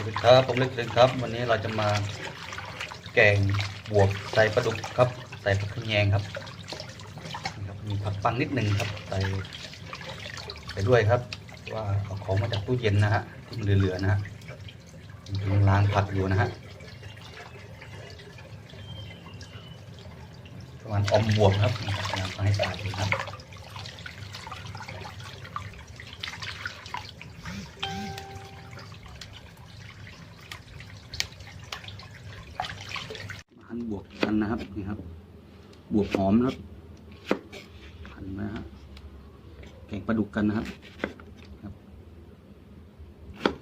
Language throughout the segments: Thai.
สวัสดีครับผมเล็กเลยครับ วันนี้เราจะมาแกงบวบใส่ปลาดุกครับ ใส่ผักขะแยงครับนี่ครับ มีผักปังนิดหนึ่งครับ ใส่ไปด้วยครับ ว่าเอาของมาจากตู้เย็นนะฮะที่มันเหลือๆนะฮะกำลังล้างผักอยู่นะฮะประมาณอมบวบครับล้างให้สะอาดอยู่ครับ หั่นบวบกันนะครับนี่ครับ บวบหอมนะครับหั่นนะฮะแกงปลาดุกกันนะครับ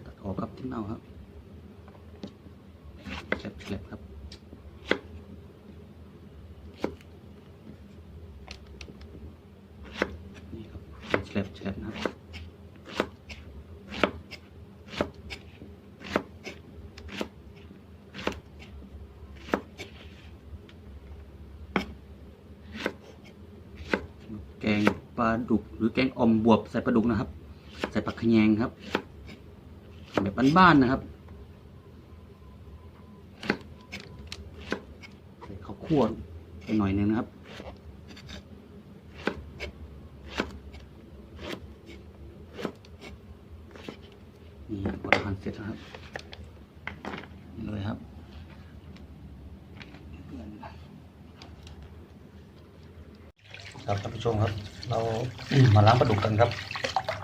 ตัดออกครับทิ้งเอาครับแฉลบๆครับนี่ครับแฉลบแฉลบนะครับ แกงปลาดุก หรือแกงอมบวบใส่ปลาดุกนะครับ ใส่ผักขยงครับ แบบบ้านๆนะครับใส่ข้าวคั่วไปหน่อยหนึงนะครับนี่พอทานเสร็จแล้วครับนี่เลยครับ ครับท่านผู้ชมครับ เรามาล้างปลาดุกกันครับ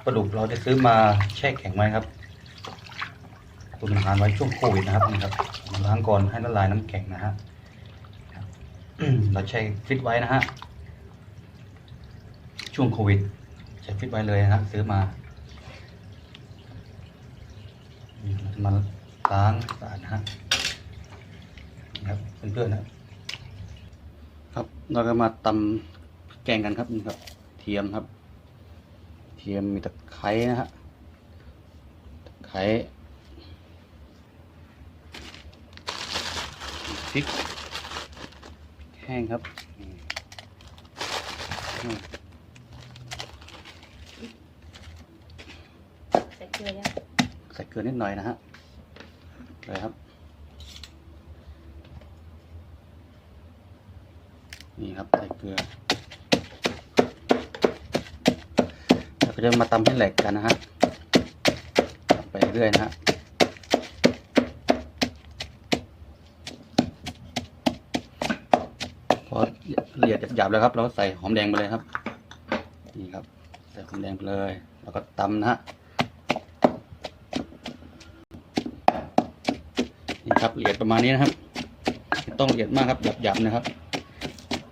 ปลาดุกเราได้ซื้อมาแช่แข็งไว้ครับตุนอาหารไว้ช่วงโควิดนะครับนี่ครับมาล้างก่อนให้ละลายน้ำแข็งนะฮะเราแช่ฟิตไว้นะฮะช่วงโควิดแช่ฟิตไว้เลยนะฮะซื้อมาเราจะมาล้างสะอาดนะฮะครับเพื่อนๆนะครับครับเราก็มาตำ แกงกันครับนี่ครับ เทียมครับ เทียมมีตะไคร้นะฮะตะไคร้พริกแห้งครับนี่อืมใส่เกลือยังใส่เกลือนิดหน่อยนะฮะเลยครับ นี่ครับใส่เกลือ ก็จะมาตำให้แหลกกันนะฮะตำไปเรื่อยนะฮะพอละเอียดหยาบๆแล้วครับ เราก็ใส่หอมแดงไปเลยครับ นี่ครับ ใส่หอมแดงไปเลย แล้วก็ตำนะฮะนี่ครับละเอียดประมาณนี้นะครับต้องละเอียดมากครับหยาบๆนะครับ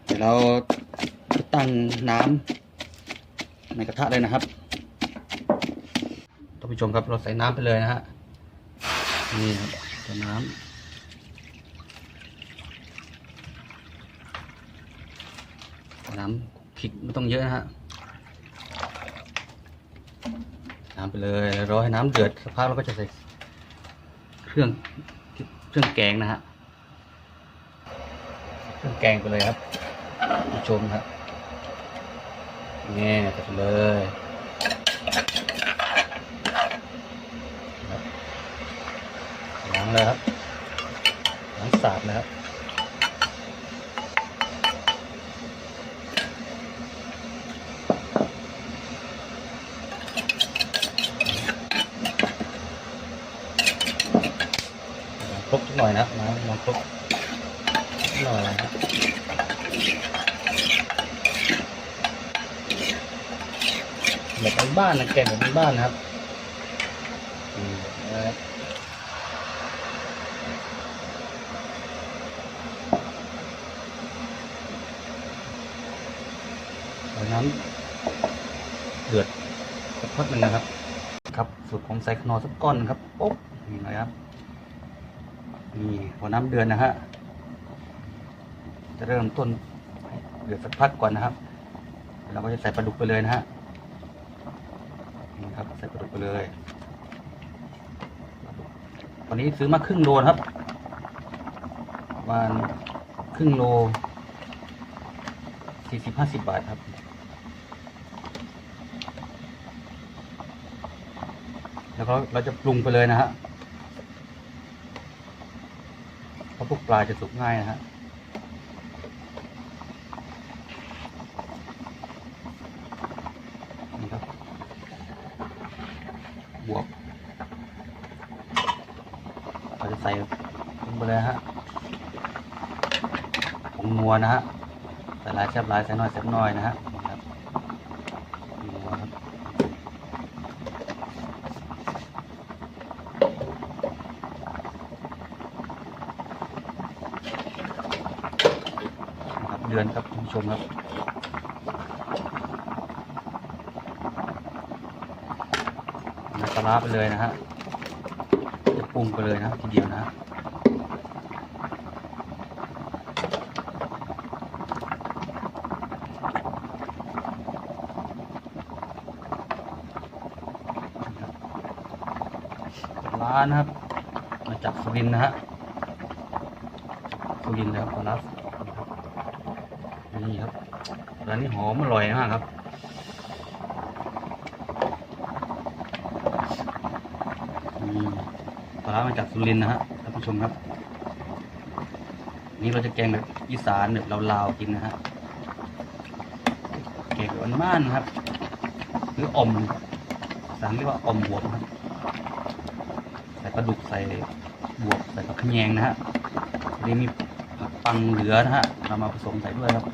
เดี๋ยวเราตั้งน้ำ ในกระทะเลยนะครับท่านผู้ชมครับเราใส่น้ำไปเลยนะฮะนี่ครับใส่น้ำน้ำพริกไม่ต้องเยอะนะฮะ น้ำไปเลยแล้วรอให้น้ำเดือดสักพักเราก็จะใส่เครื่องเครื่องแกงนะฮะ เครื่องแกงไปเลยครับผู้ชมครับ นี่ใส่ไปเลยล้างเลยครับล้างสาดนะครับลองคลุกหน่อยนะน้ำลองคลุกหน่อยนะครับ แบบบ้านนะแกงแบบบ้านนะครับอืมนะครับน้ำเดือดสักพักหนึ่งนะครับ ครับสูตรของไซคานอสักก้อนครับปุ๊บนี่นะครับนี่พอน้ำเดือดนะฮะจะเริ่มต้นเดือดสักพักก่อนนะครับ เราก็จะใส่ปลาดุกไปเลยนะฮะ เลย วันนี้ซื้อมาครึ่งโลครับประมาณครึ่งโลสี่สิบห้าสิบบาทครับ แล้วก็เราจะปรุงไปเลยนะฮะเพราะพวกปลาจะสุกง่ายนะฮะ วนะฮะใส่หลายแซบหลายใส่น้อยแซบน้อยนะฮะเดือนครับคุณผู้ชมครับน้ำปลาร้าไปเลยนะฮะจะปรุงไปเลยนะทีเดียวนะปลาร้า นะครับ มาจากสุรินนะฮะสุรินทร์นะครับปลาร้านี่ครับร้านนี้หอมอร่อยมากครับปลาร้ามาจากสุรินนะฮะท่านผู้ชมครับ นี่เราจะแกงแบบอีสานแบบลาวๆกินนะฮะแกงแบบบ้านๆนครับ หรืออมภาษาเรียกว่าอมบวบนะครับ ลาดุกใส่บวบใส่ผักขยงนะฮะนี้มีผักปังเหลือนะฮะเรามาผสมใส่ด้วยครับ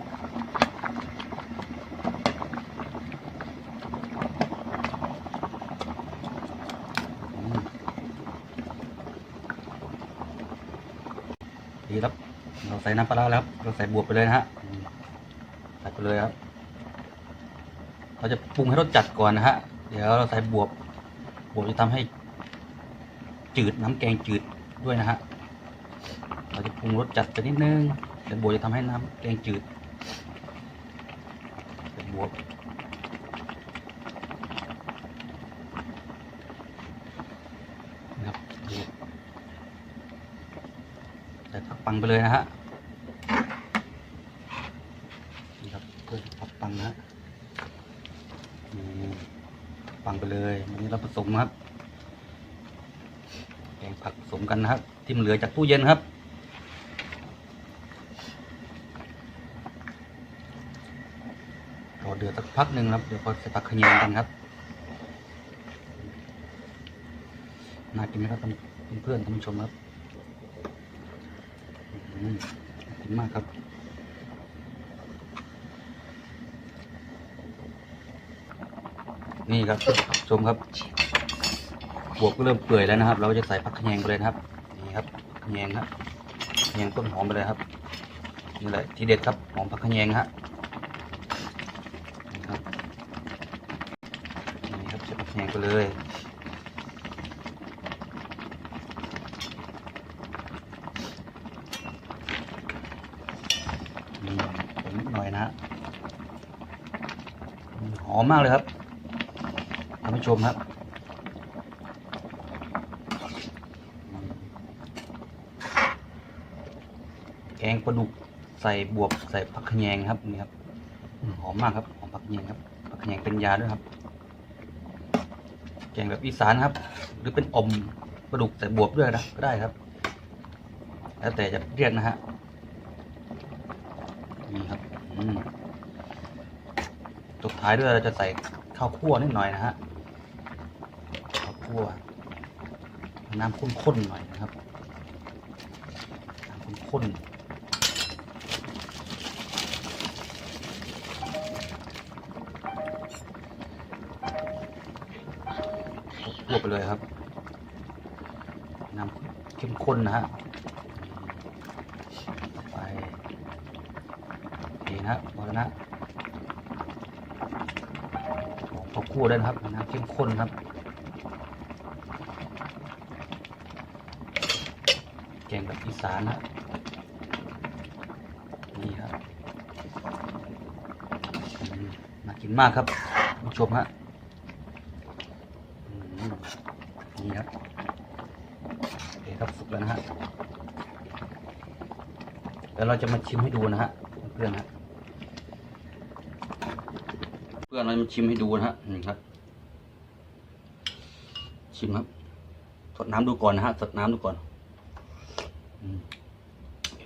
ดีครับ เราใส่น้ำปลาแล้วครับเราใส่บวบไปเลยนะฮะใส่ไปเลยครับ เราจะปรุงให้รสจัดก่อนนะฮะ เดี๋ยวเราใส่บวบบวบจะทำให้ จืดน้ำแกงจืดด้วยนะฮะเราจะปรุงรสจัดไปนิดนึงเดี๋ยวบวจะทำให้น้ำแกงจืดใส่บวบนะครับดูใส่ผักปังไปเลยนะฮะนี่ครับเพื่อผักปังนะฮะนี่ปังไปเลยวันนี้เราผสมครับ สมกันนะครับ ที่มันเหลือจากตู้เย็นครับ รอเดือดสักพักหนึ่งครับ เดี๋ยวพอใส่ผักขยงกันครับน่ากินไหมครับเพื่อนๆท่านผู้ชมครับอืมกินมากครับนี่ครับชมครับ บวบก็เริ่มเปื่อยแล้วนะครับ เราจะใส่ผักขะแยงไปเลยครับ นี่ครับผักขะแยงครับขะแยงต้นหอมไปเลยครับนี่แหละทีเด็ดครับหอมผักขะแยงฮะนี่ครับนี่ครับใส่ผักขะแยงไปเลยนิดหน่อยนะฮะหอมมากเลยครับท่านผู้ชมครับอืมแก งปลาดุกใส่บวบใส่ผักขยงครับนี่ครับหอมมากครับหอมผักขยงครับผักขยงเป็นยาด้วยครับ แกงแบบอีสานครับ หรือเป็นอมปลาดุกใส่บวบด้วยนะก็ได้ครับ แล้วแต่จะเรียกนะฮะนี่ครับอืมตกท้ายด้วยเราจะใส่ข้าวคั่วนิดหน่อยนะฮะข้าวคั่วน้ำข้นๆหน่อยนะครับน้ำข้นๆ ข้าวคั่วไปเลยครับ น้ำเข้มข้นนะฮะไปนี่นะพอลนะของข้าวคั่วด้นะครับน้ำเข้มข้นครับแกงแบบอีสานนะนี่ครับน่ากินมากครับคุณผู้ชมฮะอืมนี่ครับโอเคครับสุ กแล้วนะฮะแล้วเราจะมาชิมให้ดูนะฮะเพื่อนฮะเพื่อนเราจะมาชิมให้ดูนะฮะนี่ครับ ชิมครับสดน้ำดูก่อนนะฮะสดน้ำดูก่อนอืม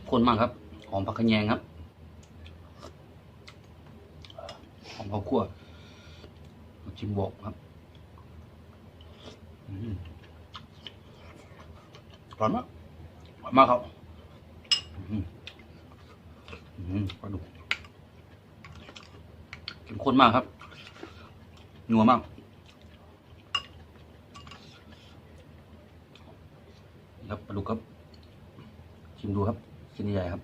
ข้นมากครับ หอมผักขะแยงครับหอมข้าวคั่วชิมบอกครับ อืม ร่อยมากอร่อยมากครับอืมอืมปลาดุกเข้มข้นมากครับ นัวมากครับปลาดุกครับ ชิมดูครับชิ้นใหญ่ครับ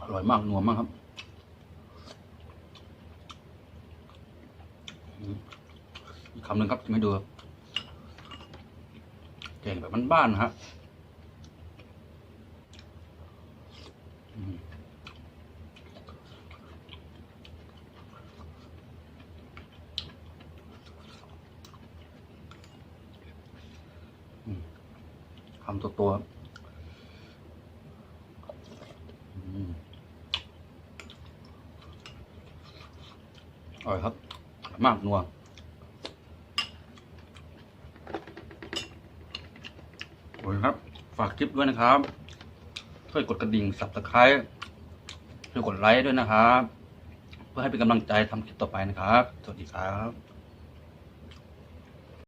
อร่อยมากนัวมากครับอืมอีก คำหนึ่งครับจะไม่ดูครับแกงแบบบ้านๆนะฮะอืมคำตัวตัวอร่อยครับ มากนัว โอ้ยครับ ฝากคลิปด้วยนะครับ ช่วยกดกระดิ่งสับสไคร้ช่วยกดไลค์ด้วยนะครับ เพื่อให้เป็นกำลังใจทำคลิปต่อไปนะครับ สวัสดีครับ